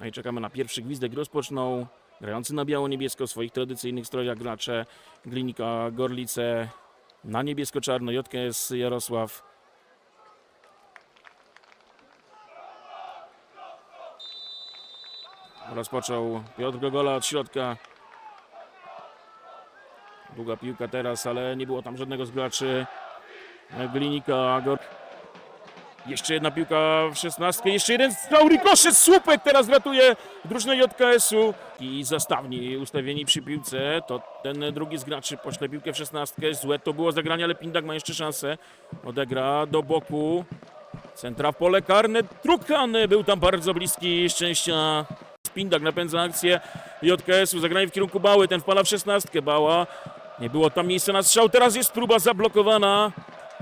No i czekamy na pierwszy gwizdek. Rozpoczną grający na biało-niebiesko swoich tradycyjnych strojach gracze Glinika Gorlice na niebiesko-czarno JKS Jarosław. Rozpoczął Piotr Gogola od środka. Długa piłka teraz, ale nie było tam żadnego z graczy Glinika. Gor... Jeszcze jedna piłka w szesnastkę, jeszcze jeden strzał, rikoszet, słupek teraz ratuje drużynę JKS-u. I zastawni ustawieni przy piłce, to ten drugi z graczy pośle piłkę w szesnastkę. Złe to było zagranie, ale Pindak ma jeszcze szansę. Odegra do boku. Centra w pole karne. Trukan był tam bardzo bliski szczęścia. Pindak napędza akcję JKS-u. Zagranie w kierunku Bały. Ten wpala w szesnastkę. Bała. Nie było tam miejsca na strzał. Teraz jest próba zablokowana.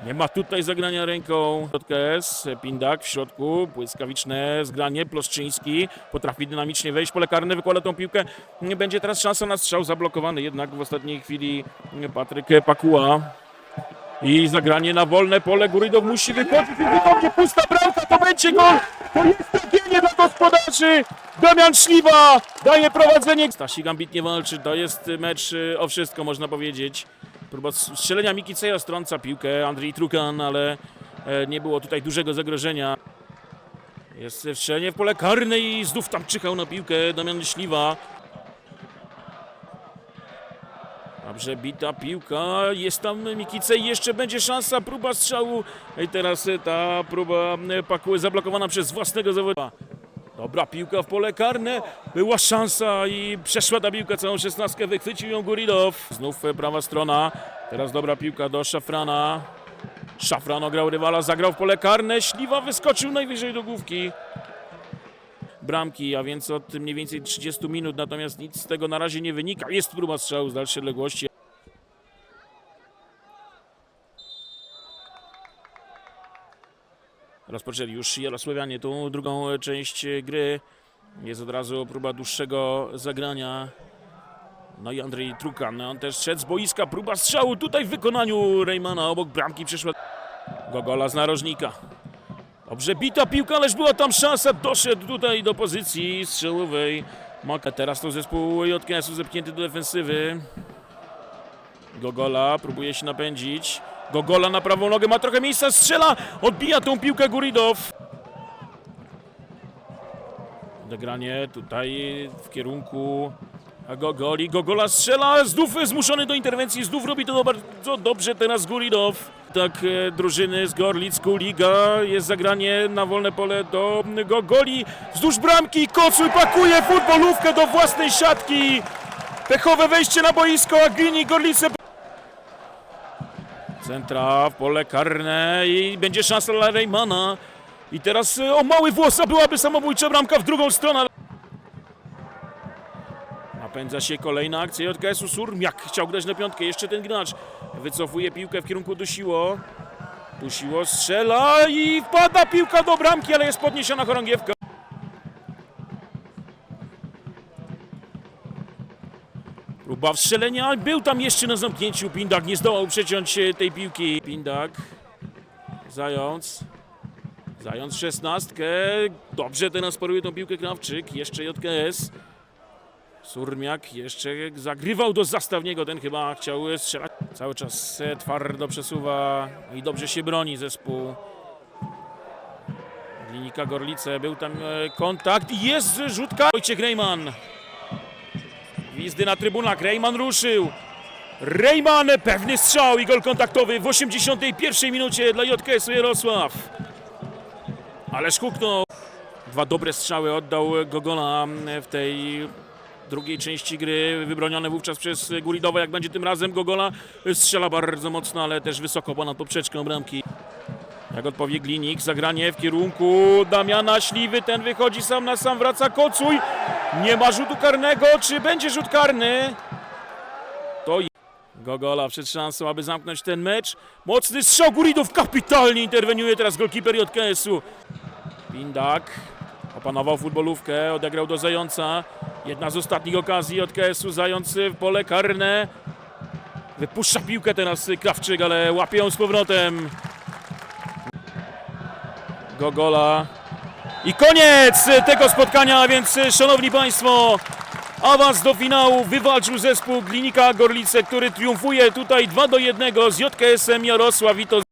Nie ma tutaj zagrania ręką JKS. Pindak w środku. Błyskawiczne zgranie. Ploszczyński potrafi dynamicznie wejść. Pole karne wykłada tą piłkę. Będzie teraz szansa na strzał zablokowany. Jednak w ostatniej chwili Patryk Pakuła. I zagranie na wolne pole. Górydow musi wychodzić. Wychodzi pusta bramka. To będzie gol. To jest trafienie dla gospodarzy. Damian Śliwa daje prowadzenie. Stasik ambitnie walczy. To jest mecz y, o wszystko, można powiedzieć. Próba strzelenia Miki Ceja strąca piłkę. Andrzej Trukan, ale e, nie było tutaj dużego zagrożenia. Jest strzelenie w pole karne i znów tam czyhał na piłkę Damian Śliwa. Dobrze bita piłka, jest tam Mikice i jeszcze będzie szansa, próba strzału. I teraz ta próba e, Pakuły zablokowana przez własnego zawodnika. Dobra piłka w pole karne, była szansa i przeszła ta piłka całą szesnastkę, wychwycił ją Guridow. Znów prawa strona, teraz dobra piłka do Szafrana. Szafran ograł rywala, zagrał w pole karne, Śliwa wyskoczył najwyżej do główki bramki, a więc od mniej więcej 30 minut, natomiast nic z tego na razie nie wynika. Jest próba strzału z dalszej odległości. Rozpoczęli już Jarosławianie tą drugą część gry. Jest od razu próba dłuższego zagrania. No i Andrzej Trukan, on też szedł z boiska, próba strzału tutaj w wykonaniu Reymana, obok bramki przyszła Gogola z narożnika. Dobrze bita piłka, ależ była tam szansa, doszedł tutaj do pozycji strzelowej. Maka teraz to zespół JKS-u zepchnięty do defensywy. Gogola próbuje się napędzić. Gogola na prawą nogę, ma trochę miejsca, strzela, odbija tą piłkę Guridow. Odegranie tutaj w kierunku Gogoli. Gogola strzela, znów zmuszony do interwencji, znów robi to bardzo dobrze teraz Guridow. Tak e, drużyny z Gorlic, Kuliga, jest zagranie na wolne pole do Gogoli. Wzdłuż bramki, Kocuj pakuje futbolówkę do własnej siatki. Pechowe wejście na boisko, a Glini Gorlice Centra w pole karne i będzie szansa dla Reymana. I teraz e, o mały włosa byłaby samobójcza bramka w drugą stronę. Napędza się kolejna akcja JKS-u Surmiak. Chciał grać na piątkę. Jeszcze ten gracz wycofuje piłkę w kierunku Dusiło. Dusiło strzela i wpada piłka do bramki, ale jest podniesiona chorągiewka. Próba wstrzelenia, był tam jeszcze na zamknięciu. Pindak nie zdołał przeciąć e, tej piłki. Pindak, Zając. Zając szesnastkę. Dobrze teraz paruje tą piłkę Krawczyk. Jeszcze JKS. Surmiak jeszcze zagrywał do zastawniego. Ten chyba chciał strzelać. Cały czas twardo przesuwa i dobrze się broni zespół. Klinika Gorlice. Był tam e, kontakt jest rzutka. Wojciech Rejman. Gwizdy na trybunach. Rejman ruszył. Rejman, pewny strzał i gol kontaktowy w 81 minucie dla JKS-u Jarosław. Ależ huknął. Dwa dobre strzały oddał Gogola w tej drugiej części gry, wybronione wówczas przez Guridowa, jak będzie tym razem Gogola. Strzela bardzo mocno, ale też wysoko ponad poprzeczką bramki. Jak odpowie Glinik, zagranie w kierunku Damiana Śliwy, ten wychodzi sam na sam, wraca Kocuj. Nie ma rzutu karnego, czy będzie rzut karny? To Gogola przed szansą, aby zamknąć ten mecz. Mocny strzał Guridow, kapitalnie interweniuje teraz golkiper JKS-u. Pindak opanował futbolówkę, odegrał do Zająca. Jedna z ostatnich okazji JKS-u, Zając w pole karne. Wypuszcza piłkę teraz Krawczyk, ale łapie ją z powrotem. Gogola I koniec tego spotkania, więc szanowni Państwo, awans do finału. Wywalczył zespół Klinika Gorlice, który triumfuje tutaj 2 do 1 z JKS-em Jarosław i to